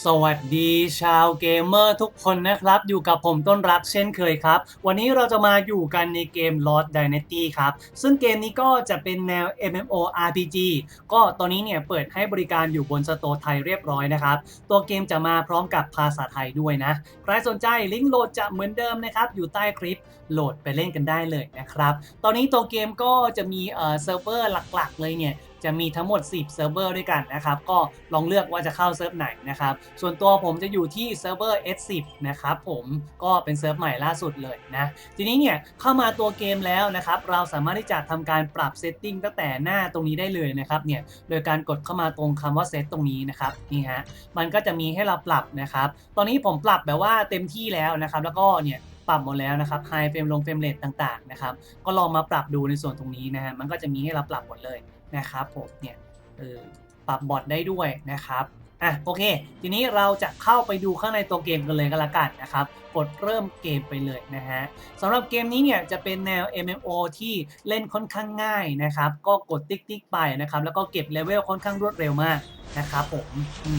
สวัสดีชาวเกมเมอร์ทุกคนนะครับ อยู่กับผมต้นรักเช่นเคยครับ วันนี้เราจะมาอยู่กันในเกม Lost Dynasty ครับ ซึ่งเกมนี้ก็จะเป็นแนว MMORPG ก็ตอนนี้เนี่ยเปิดให้บริการอยู่บนสโตร์ไทยเรียบร้อยนะครับ ตัวเกมจะมาพร้อมกับภาษาไทยด้วยนะ ใครสนใจลิงก์โหลดจะเหมือนเดิมนะครับ อยู่ใต้คลิปโหลดไปเล่นกันได้เลยนะครับ ตอนนี้ตัวเกมก็จะมีเอ่อเซิร์ฟเวอร์หลักๆ เลยเนี่ย จะมีทั้งหมด 10 เซิร์ฟเวอร์ด้วยกันนะครับ ก็ลองเลือกว่าจะเข้าเซิร์ฟไหนนะครับ ส่วนตัวผมจะอยู่ที่เซิร์ฟเวอร์ S10 นะครับผมก็เป็นเซิร์ฟใหม่ล่าสุดเลยนะ ทีนี้เนี่ยเข้ามาตัวเกมแล้วนะครับ เราสามารถที่จะทำการปรับเซตติ้งตั้งแต่หน้าตรงนี้ได้เลยนะครับเนี่ยโดยการกดเข้ามาตรงคำว่าเซตตรงนี้นะครับนี่ฮะมันก็จะมีให้เราปรับนะครับ ตอนนี้ผมปรับแบบว่าเต็มที่แล้วนะครับ แล้วก็เนี่ยปรับหมดแล้วนะครับ High Frame ลง Frame Rate ต่างๆนะครับ ก็ลองมาปรับดูในส่วนตรงนี้นะฮะ มันก็จะมีให้เราปรับหมดเลย นะครับผมเนี่ยปรับบอทได้ด้วยนะครับอะโอเค ทีนี้เราจะเข้าไปดูข้างในตัวเกมกันเลยก็แล้วกันนะครับ กดเริ่มเกมไปเลยนะฮะสำหรับเกมนี้เนี่ยจะเป็นแนว MMO ที่เล่นค่อนข้างง่ายนะครับ ก็กดติ๊กติ๊กไปนะครับ แล้วก็เก็บเลเวลค่อนข้างรวดเร็วมาก นะครับผม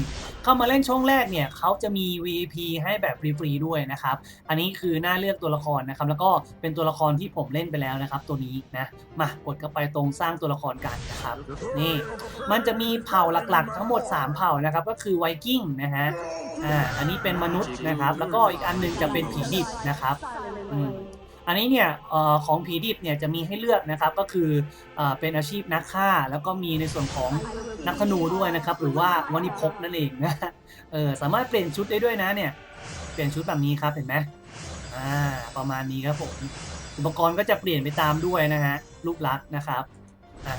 มเข้ามาเล่นช่วงแรกเนี่ยเขาจะมี VIP ให้แบบฟรีๆด้วยนะครับ อันนี้คือหน้าเลือกตัวละครนะครับ แล้วก็เป็นตัวละครที่ผมเล่นไปแล้วนะครับ ตัวนี้นะมากดเข้าไปตรงสร้างตัวละครกันนะครับนี่มันจะมีเผ่าหลักๆ ทั้งหมด 3 เผ่านะครับ ก็คือไวกิ้งนะฮะอ่าอันนี้เป็นมนุษย์นะครับ แล้วก็อีกอันหนึงจะเป็นผีดิบนะครับอืม อันนี้เนี่ยอของผีดิบเนี่ยจะมีให้เลือกนะครับก็คือเอ่อเป็นอาชีพนักฆ่า แล้วก็มีในส่วนของนักธนูด้วยนะครับ หรือว่าวานิพกนั่นเองนะเออสามารถเปลี่ยนชุดได้ด้วยนะเนี่ยเปลี่ยนชุดแบบนี้ครับเห็นไหมอ่าประมาณนี้ครับผมอุปกรณ์ก็จะเปลี่ยนไปตามด้วยนะฮะรูปลักษ์นะครับ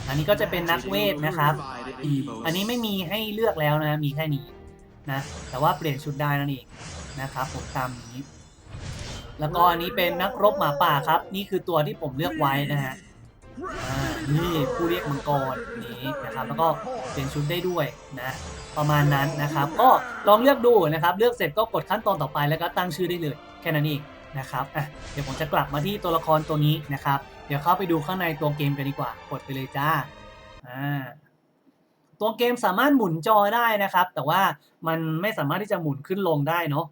อันนี้ก็จะเป็นนักเวทนะครับ อันนี้ไม่มีให้เลือกแล้วนะมีแค่นี้นะแต่ว่าเปลี่ยนชุดได้นั่นเองนะครับผมตามนี้ แล้วก็อันนี้เป็นนักรบหมาป่าครับ นี่คือตัวที่ผมเลือกไว้นะฮะอ่านี่ผู้เรียกมังกรนี้นะครับแล้วก็เปลี่ยนชุดได้ด้วยนะประมาณนั้นนะครับ ก็ลองเลือกดูนะครับ เลือกเสร็จก็กดขั้นตอนต่อไปแล้วก็ตั้งชื่อได้เลยแค่นั้นเองนะครับอะเดี๋ยวผมจะกลับมาที่ตัวละครตัวนี้นะครับ เดี๋ยวเข้าไปดูข้างในตัวเกมกันดีกว่ากดไปเลยจ้าอ่าตัวเกมสามารถหมุนจอได้นะครับ แต่ว่ามันไม่สามารถที่จะหมุนขึ้นลงได้เนาะ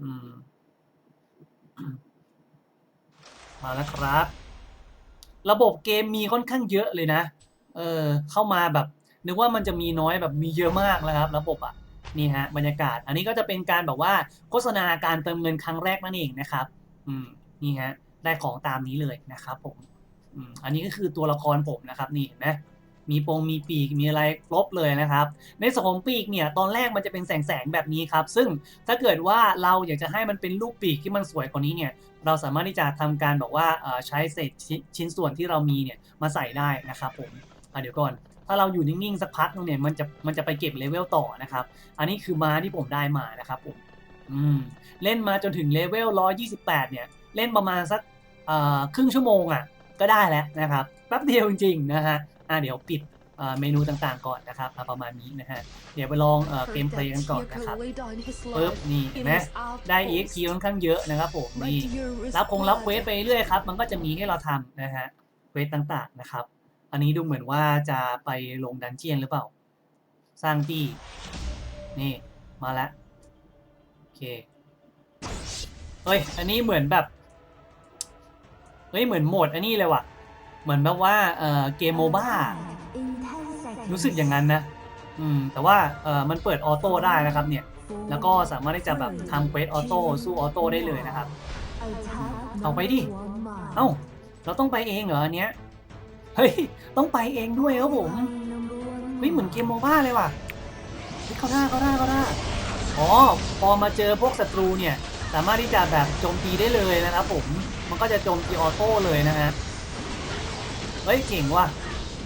อืม มาแล้วครับ ระบบเกมมีค่อนข้างเยอะเลยนะ เออ เข้ามาแบบ นึกว่ามันจะมีน้อยแบบมีเยอะมากนะครับ ระบบอะนี่ฮะบรรยากาศ อันนี้ก็จะเป็นการแบบว่าโฆษณาการเติมเงินครั้งแรกนั่นเองนะครับ อืมนี่ฮะได้ของตามนี้เลยนะครับผม อืมอันนี้ก็คือตัวละครผมนะครับ นี่เห็นไหม มีปงมีปีกมีอะไรครบเลยนะครับ ในส่วนของปีกเนี่ยตอนแรกมันจะเป็นแสงๆแบบนี้ครับ ซึ่งถ้าเกิดว่าเราอยากจะให้มันเป็นรูปปีกที่มันสวยกว่านี้เนี่ยเราสามารถที่จะทำการแบบว่าใช้เศษชิ้นส่วนที่เรามีเนี่ยมาใส่ได้นะครับผมเดี๋ยวก่อนถ้าเราอยู่นิ่งๆสักพักนึงเนี่ยมันจะมันจะไปเก็บเลเวลต่อนะครับ อันนี้คือม้าที่ผมได้มานะครับผมอืมเล่นมาจนถึงเลเวล128 เนี่ย เล่นประมาณสักครึ่งชั่วโมงอะก็ได้แล้วนะครับแป๊บเดียวจริงๆนะฮะ อะเดี๋ยวปิดเอ่อเมนูต่างๆก่อนนะครับอะประมาณนี้นะฮะเดี๋ยวไปลองเอ่อเกมเพลย์กันก่อนนะครับปึ๊บนี่เห็นไหมได้ EXP ค่อนข้างเยอะนะครับผมนี่รับคงรับเควสไปเรื่อยครับ มันก็จะมีให้เราทำนะฮะเควสต่างๆนะครับ อันนี้ดูเหมือนว่าจะไปลงดันเจียนหรือเปล่า สร้างที่นี่มาแล้วโอเคเฮ้ยอันนี้เหมือนแบบเฮ้ยเหมือนโหมดอันนี้เลยว่ะ เหมือนแบบว่าเอ่อเกมโมบ้ารู้สึกอย่างนั้นนะอืมแต่ว่าเอ่อมันเปิดออโต้ได้นะครับเนี่ยแล้วก็สามารถที่จะแบบทำเควสออโต้สู้ออโต้ได้เลยนะครับ เอาไปดิ เอ้า เราต้องไปเองเหรออันเนี้ย เฮ้ย ต้องไปเองด้วยครับผม เฮ้ยเหมือนเกมโมบ้าเลยว่ะเฮ้ยเขาได้เขาได้เขาได้อ๋อ พอมาเจอพวกศัตรูเนี่ย สามารถที่จะแบบโจมตีได้เลยนะครับผม มันก็จะโจมตีออโต้เลยนะฮะ เฮ้ยเก่งว่ะ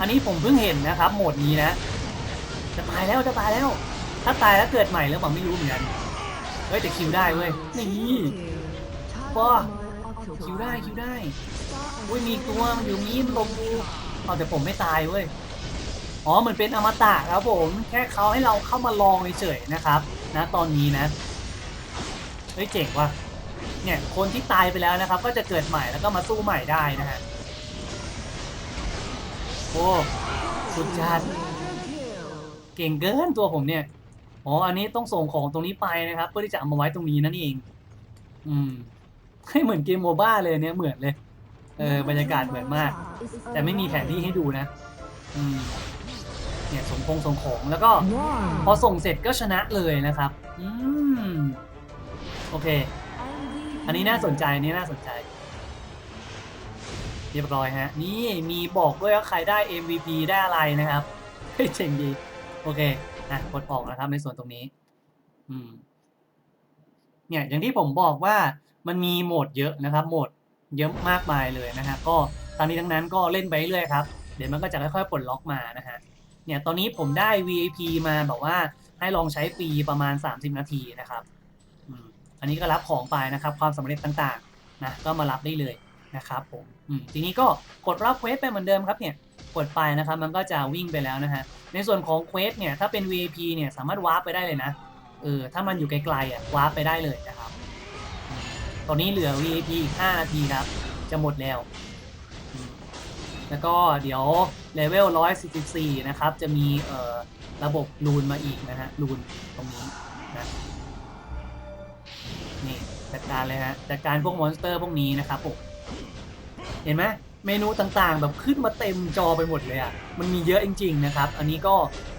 อันนี้ผมเพิ่งเห็นนะครับโหมดนี้นะ จะตายแล้วจะตายแล้ว ถ้าตายแล้วเกิดใหม่แล้วผมไม่รู้เหมือนกัน เฮ้ยแต่คิวได้เว้ย นี่ว้าคิวได้คิวได้ อุ้ยมีตัวมันอยู่นี้มันลงดูเอาแต่ผมไม่ตายเว้ย อ๋อเหมันเป็นอมตะครับผม แค่เขาให้เราเข้ามาลองเฉยๆนะครับ นะตอนนี้นะ เฮ้ยเจ๋งว่ะ เนี่ยคนที่ตายไปแล้วนะครับ ก็จะเกิดใหม่แล้วก็มาสู้ใหม่ได้นะฮะ โอ้สุดจัดเก่งเกินตัวผมเนี่ยอ๋ออันนี้ต้องส่งของตรงนี้ไปนะครับ เพื่อที่จะเอามาไว้ตรงนี้นั่นเอง อืมให้เหมือนเกมโมบ้าเลยเนี่ยเหมือนเลย เออบรรยากาศเหมือนมาก แต่ไม่มีแผนที่ให้ดูนะ อืมเนี่ยส่งคงส่งของแล้วก็ พอส่งเสร็จก็ชนะเลยนะครับ อืมโอเค อันนี้น่าสนใจนี่น่าสนใจ เรียบร้อยฮะ นี่มีบอกด้วยว่าใครได้ MVP ได้อะไรนะครับเฮ้เจ๋งดี โอเคอะกดออกนะครับในส่วนตรงนี้ อืม เนี่ยอย่างที่ผมบอกว่ามันมีโหมดเยอะนะครับ โหมดเยอะมากมายเลยนะฮะก็ตอนนี้ทั้งนั้นก็เล่นไปเรื่อยครับ เดี๋ยวมันก็จะค่อยๆปลดล็อกมานะฮะเนี่ยตอนนี้ผมได้ VIP มาแบบว่าให้ลองใช้ฟรีประมาณ 30 นาทีนะครับอันนี้ก็รับของไปนะครับ ความสำเร็จต่างๆนะก็มารับได้เลย นะครับผมทีนี้ก็กดรับเควสไปเหมือนเดิมครับเนี่ยกดไปนะครับมันก็จะวิ่งไปแล้วนะฮะในส่วนของเควสเนี่ยถ้าเป็น VIP เนี่ยสามารถวาร์ปไปได้เลยนะเออถ้ามันอยู่ไกลๆอะวาร์ปไปได้เลยนะครับ ตอนนี้เหลือ VIP อีก5นาทีครับ จะหมดแล้ว แล้วก็เดี๋ยวเลเวล144 นะครับ จะมีเอ่อระบบรูนมาอีกนะฮะรูนตรงนี้นะนี่จัดการเลยฮะจัดการพวกมอนสเตอร์พวกนี้นะครับผม เห็นไหมเมนูต่างๆ แบบขึ้นมาเต็มจอไปหมดเลยอะ มันมีเยอะจริง ๆ นะครับ อันนี้ก็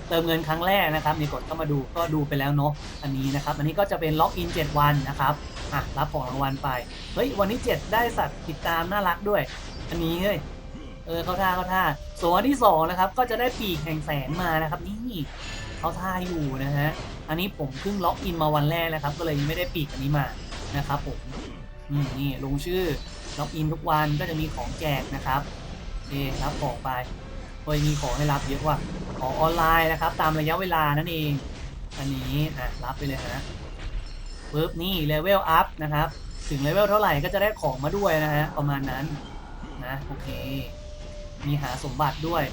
เติมเงินครั้งแรกนะครับนี่กดเข้ามาดูก็ดูไปแล้วเนาะ อันนี้นะครับ อันนี้ก็จะเป็นล็อกอิน 7 วันนะครับ อะ รับของรางวัลไป เฮ้ย วันที่7ได้สัตว์ติดตามน่ารักด้วย อันนี้เฮ้ย เออเข้าท่าเข้าท่า ส่วนที่2นะครับ ก็จะได้ปีกแห่งแสนมานะครับ นี่เข้าท่าอยู่นะฮะ อันนี้ผมเพิ่งล็อกอินมาวันแรกนะครับ ก็เลยไม่ได้ปีกอันนี้มา นะครับผม อืมนี่ลงชื่อ ล็อกอินทุกวันก็จะมีของแจกนะครับโอเครับของไปโดยมีของให้รับเยอะว่ะของออนไลน์นะครับ ตามระยะเวลานั่นเอง อันนี้อะรับไปเลยฮะปึ๊บนี่เลเวลอัพนะครับ ถึงเลเวลเท่าไหร่ก็จะได้ของมาด้วยนะฮะประมาณนั้นนะโอเค มีหาสมบัติด้วย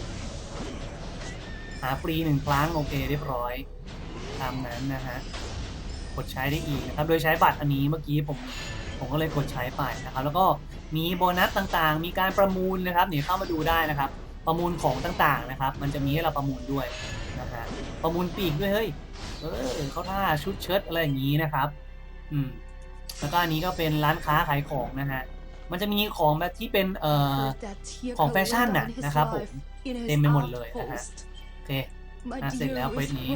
หาฟรีหนึ่งครั้งโอเคเรียบร้อยตามนั้นนะฮะกดใช้ได้อีกนะครับ โดยใช้บัตรอันนี้เมื่อกี้ผม ผมก็เลยกดใช้ไปนะครับ แล้วก็มีโบนัสต่างๆ มีการประมูลนะครับเนี่ยเข้ามาดูได้นะครับ ประมูลของต่างๆนะครับ มันจะมีให้เราประมูลด้วยนะฮะประมูลปีกด้วยเฮ้ยเออเขาท่าชุดเชิ้ตอะไรอย่างนี้นะครับ อืมแล้วก็อันนี้ก็เป็นร้านค้าขายของนะฮะมันจะมีของแบบที่เป็นเอ่อของแฟชั่นน่ะนะครับผมเต็มไปหมดเลยนะฮะโอเคอะเสร็จแล้วเควสนี้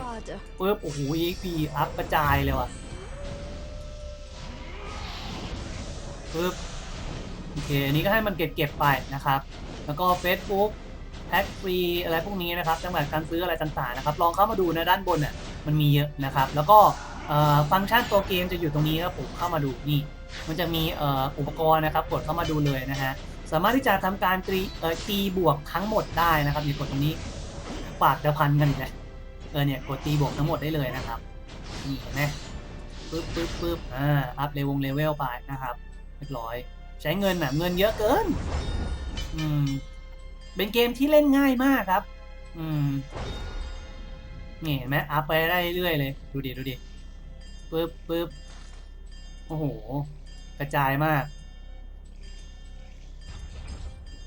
ปึ๊บโอ้โห EXP อัพกระจายเลยว่ะ ปึ๊บโอเคอันนี้ก็ให้มันเก็บเก็บๆไปนะครับ แล้วก็ Facebook แพ็กฟรีอะไรพวกนี้นะครับจำกัดการซื้ออะไรต่างๆนะครับ ลองเข้ามาดูนะด้านบนอะมันมีเยอะนะครับ แล้วก็ฟังก์ชันตัวเกมจะอยู่ตรงนี้ครับผมเข้ามาดูนี่ มันจะมีอ,อุปกรณ์นะครับ กดเข้ามาดูเลยนะฮะสามารถที่จะทำการตีเออตีบวกทั้งหมดได้นะครับนี่กดตรงนี้ปากจะพันกันอีกแล้วเออเนี่ยกดตีบวกทั้งหมดได้เลยนะครับนี่เห็นไหมปึ๊บปึ๊บปึ๊บอ่าอัพเลเวลเลเวลไปนะครับ รียบร้อย ใช้เงินอะเงินเยอะเกิน อืม เป็นเกมที่เล่นง่ายมากครับ อืมนี่เห็นไหมอัพไปได้เรื่อยๆเลย ดูดิดูดิปึ๊บปึ๊บโอ้โห กระจายมาก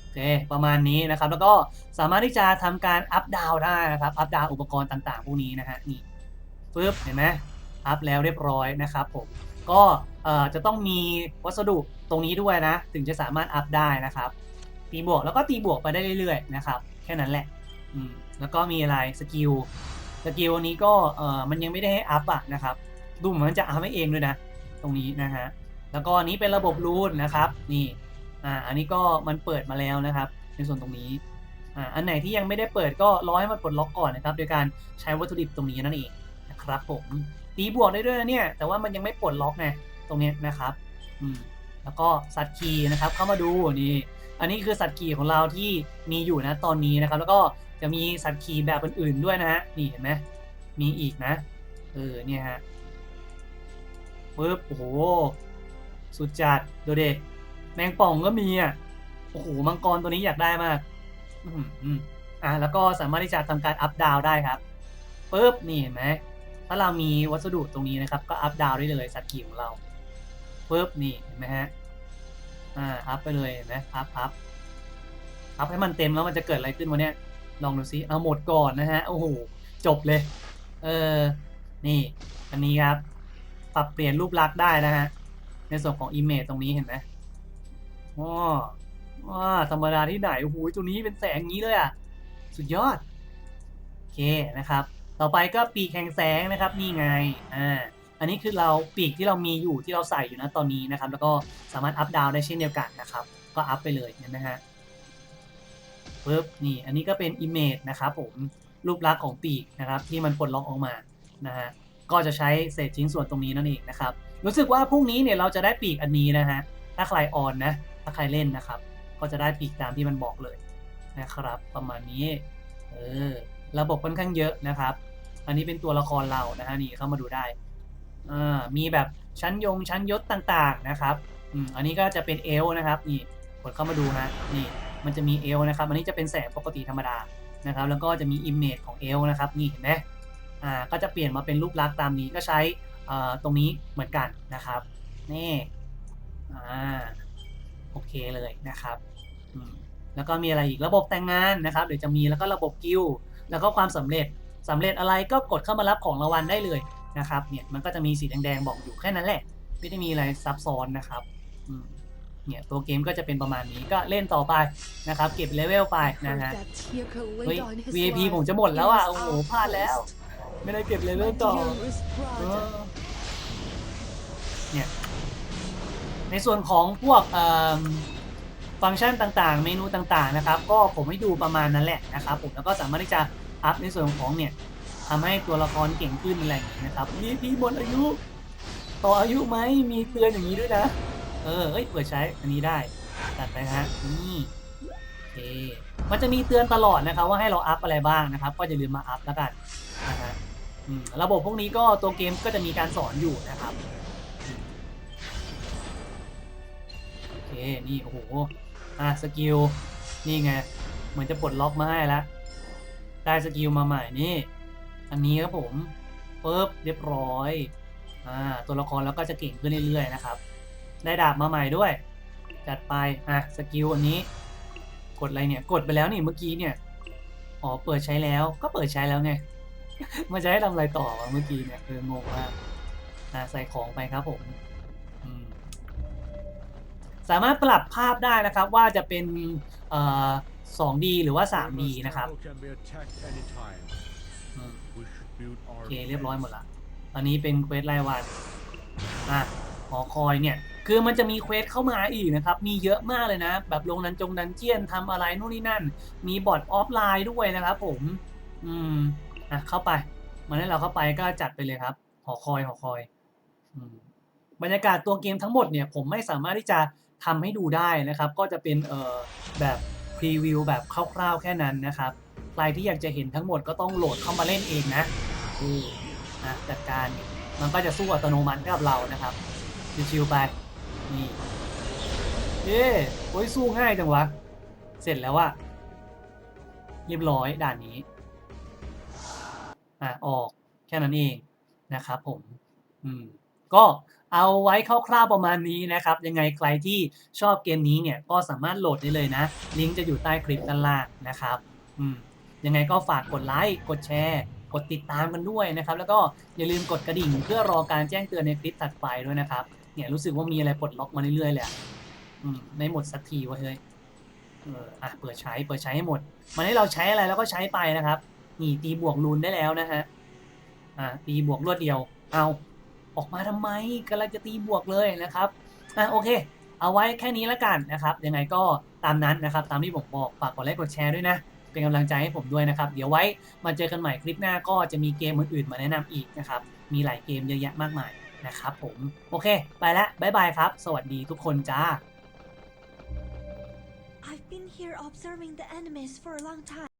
โอเคประมาณนี้นะครับ แล้วก็สามารถที่จะทำการอัพดาวได้นะครับ อัพดาวอุปกรณ์ต่างๆ พวกนี้นะฮะ นี่ปึ๊บ เห็นไหมอัพแล้วเรียบร้อยนะครับผม ก็ จะต้องมีวัสดุตรงนี้ด้วยนะ ถึงจะสามารถอัพได้นะครับ ตีบวกแล้วก็ตีบวกไปได้เรื่อยๆนะครับ แค่นั้นแหละอืมแล้วก็มีอะไรสกิลสกิลนี้ก็เออมันยังไม่ได้ให้อัพอะนะครับดูเหมือนมันจะอัพให้เองด้วยนะ ตรงนี้นะฮะแล้วก็อันนี้เป็นระบบรูนนะครับนี่อ่าอันนี้ก็มันเปิดมาแล้วนะครับ ในส่วนตรงนี้อ่าอันไหนที่ยังไม่ได้เปิดก็รอให้มันปลดล็อกก่อนนะครับโดยการใช้วัตถุดิบตรงนี้นั่นเองนะครับผมตีบวกได้ด้วยนะเนี่ยแต่ว่ามันยังไม่ปลดล็อกไง ตรงนี้นะครับอืมแล้วก็สัตว์คีนะครับ เข้ามาดูนี่อันนี้คือสัตว์คีของเราที่มีอยู่นะตอนนี้นะครับ แล้วก็จะมีสัตว์คีแบบอื่นๆด้วยนะฮะนี่เห็นไหมมีอีกนะเออเนี่ยฮะปึ๊บโอ้โหสุดจัดดูเด็กแมงป่องก็มีอะโอ้โหมังกรตัวนี้อยากได้มากอืมอืมอะแล้วก็สามารถที่จะทำการอัพดาวได้ครับปึ๊บนี่เห็นไหมถ้าเรามีวัสดุตรงนี้นะครับ ก็อัพดาวได้เลยสัตว์ขี่ของเรา ปึ๊บนี่เห็นไหมฮะ อ่าอัพไปเลยเห็นไหมอัพอัพอัพให้มันเต็มแล้วมันจะเกิดอะไรขึ้นวะเนี่ย ลองดูซิเอาหมดก่อนนะฮะ โอ้โห จบเลย เออ นี่ อันนี้ครับ ปรับเปลี่ยนรูปลักษณ์ได้นะฮะ ในส่วนของ Image ตรงนี้เห็นไหมว้าว้าธรรมดาที่ไหน โอ้โห ตัวนี้เป็นแสงงนี้เลยอะ สุดยอด โอเคนะครับ ต่อไปก็ปีกแห่งแสงนะครับ นี่ไง อ่า อันนี้คือเราปีกที่เรามีอยู่ที่เราใส่อยู่นะตอนนี้นะครับ แล้วก็สามารถอัพดาวได้เช่นเดียวกันนะครับ ก็อัพไปเลยเห็นไหมฮะปึ๊บนี่อันนี้ก็เป็น Image นะครับผมรูปลักษณ์ของปีกนะครับ ที่มันปลดล็อกออกมานะฮะก็จะใช้เศษชิ้นส่วนตรงนี้นั่นเองนะครับ รู้สึกว่าพรุ่งนี้เนี่ยเราจะได้ปีกอันนี้นะฮะถ้าใครออนนะถ้าใครเล่นนะครับ ก็จะได้ปีกตามที่มันบอกเลยนะครับ ประมาณนี้เออระบบค่อนข้างเยอะนะครับ อันนี้เป็นตัวละครเรานะฮะนี่เข้ามาดูได้ อ่ามีแบบชั้นยงชั้นยศต่างๆนะครับอืมอันนี้ก็จะเป็นเอลนะครับนี่กดเข้ามาดูฮะนี่มันจะมีเอลนะครับ อันนี้จะเป็นแสงปกติธรรมดานะครับ แล้วก็จะมีอิมเมจของเอลนะครับนี่เห็นไหมอ่าก็จะเปลี่ยนมาเป็นรูปลักษณ์ตามนี้ก็ใช้อ่าตรงนี้เหมือนกันนะครับนี่อ่าโอเคเลยนะครับอืมแล้วก็มีอะไรอีกระบบแต่งงานนะครับ เดี๋ยวจะมีแล้วก็ระบบกิลแล้วก็ความสำเร็จสำเร็จอะไรก็กดเข้ามารับของรางวัลได้เลย นะครับ เนี่ยมันก็จะมีสีแดงๆบอกอยู่แค่นั้นแหละ ไม่ได้มีอะไรซับซ้อนนะครับเนี่ยตัวเกมก็จะเป็นประมาณนี้ก็เล่นต่อไปนะครับ เก็บเลเวลไปนะฮะเฮ้ย VIP ผมจะหมดแล้วอะโอ้โหพลาดแล้ว ไม่ได้เก็บเลเวลต่อเนี่ยในส่วนของพวกฟังก์ชันต่างๆ เมนูต่างๆนะครับ ก็ผมให้ดูประมาณนั้นแหละนะครับ ผมแล้วก็สามารถที่จะอัพในส่วนของเนี่ย ทำให้ตัวละครเก่งขึ้นอะไรอย่างนี้นะครับ VIP หมดอายุ ต่ออายุไหมมีเตือนอย่างนี้ด้วยนะ เออเอ้ยเปิดใช้อันนี้ได้ตัดไปฮะนี่โอเคมันจะมีเตือนตลอดนะครับว่าให้เราอัพอะไรบ้างนะครับ ก็อย่าลืมมาอัพแล้วกันนะฮะอืมระบบพวกนี้ก็ตัวเกมก็จะมีการสอนอยู่นะครับอืมโอเคนี่โอ้โหอะสกิลนี่ไงเหมือนจะปลดล็อกมาให้แล้วได้สกิลมาใหม่นี่ อันนี้ครับผมปุ๊บเรียบร้อยอ่าตัวละครแล้วก็จะเก่งขึ้นเรื่อยๆนะครับ ได้ดาบมาใหม่ด้วย จัดไปอะสกิลอันนี้ กดอะไรเนี่ย กดไปแล้วนี่เมื่อกี้เนี่ยอ๋อเปิดใช้แล้วก็เปิดใช้แล้วไงมันจะให้ทำอะไรต่อวะเมื่อกี้เนี่ยเอองงมากอ่าใส่ของไปครับผมสามารถปรับภาพได้นะครับว่าจะเป็นเอ่อ 2D หรือว่า 3D นะครับ โอเคเรียบร้อยหมดละตอนนี้เป็นเควสรายวันอะหอคอยเนี่ย คือมันจะมีเควสเข้ามาอีกนะครับ มีเยอะมากเลยนะ แบบลงดันจงดันเจียนทำอะไรนู่นนี่นั่น มีบอทออฟไลน์ด้วยนะครับผม อืมอะเข้าไปมันให้เราเข้าไปก็จัดไปเลยครับ หอคอยหอคอยอืมบรรยากาศตัวเกมทั้งหมดเนี่ยผมไม่สามารถที่จะทำให้ดูได้นะครับ ก็จะเป็นเอ่อแบบพรีวิวแบบคร่าวๆแค่นั้นนะครับ ใครที่อยากจะเห็นทั้งหมดก็ต้องโหลดเข้ามาเล่นเองนะอืออะจัดการมันก็จะสู้อัตโนมัติกับเรานะครับ ชิวๆไป นี่เย้โอ้ยสู้ง่ายจังวะ เสร็จแล้วอะเรียบร้อยด่านนี้ อะ ออกแค่นั้นเองนะครับผม อืม ก็เอาไว้คร่าวๆประมาณนี้นะครับ ยังไงใครที่ชอบเกมนี้เนี่ยก็สามารถโหลดได้เลยนะ ลิงก์จะอยู่ใต้คลิปด้านล่างนะครับ อืม ยังไงก็ฝากกดไลค์กดแชร์ กดติดตามกันด้วยนะครับ แล้วก็อย่าลืมกดกระดิ่ง เพื่อรอการแจ้งเตือนในคลิปถัดไปด้วยนะครับ เนี่ยรู้สึกว่ามีอะไรปลดล็อกมาเรื่อยๆเลยอืมไม่หมดสักทีวะเฮ้ยเอออะเปิดใช้เปิดใช้ให้หมด มันให้เราใช้อะไรแล้วก็ใช้ไปนะครับนี่ตีบวกรูนได้แล้วนะฮะอ่าตีบวกรวดเดียว เอาออกมาทำไมกำลังจะตีบวกเลยนะครับอะโอเค เอาไว้แค่นี้แล้วกันนะครับ ยังไงก็ตามนั้นนะครับ ตามที่ผมบอกฝากกดไลค์กดแชร์ด้วยนะ เป็นกำลังใจให้ผมด้วยนะครับ เดี๋ยวไว้มาเจอกันใหม่คลิปหน้าก็จะมีเกมอื่นๆมาแนะนำอีกนะครับ มีหลายเกมเยอะแยะมากมายนะครับผม โอเค ไปแล้วบ๊ายบายครับ สวัสดีทุกคนจ้า I've been here observing the enemies for a long time.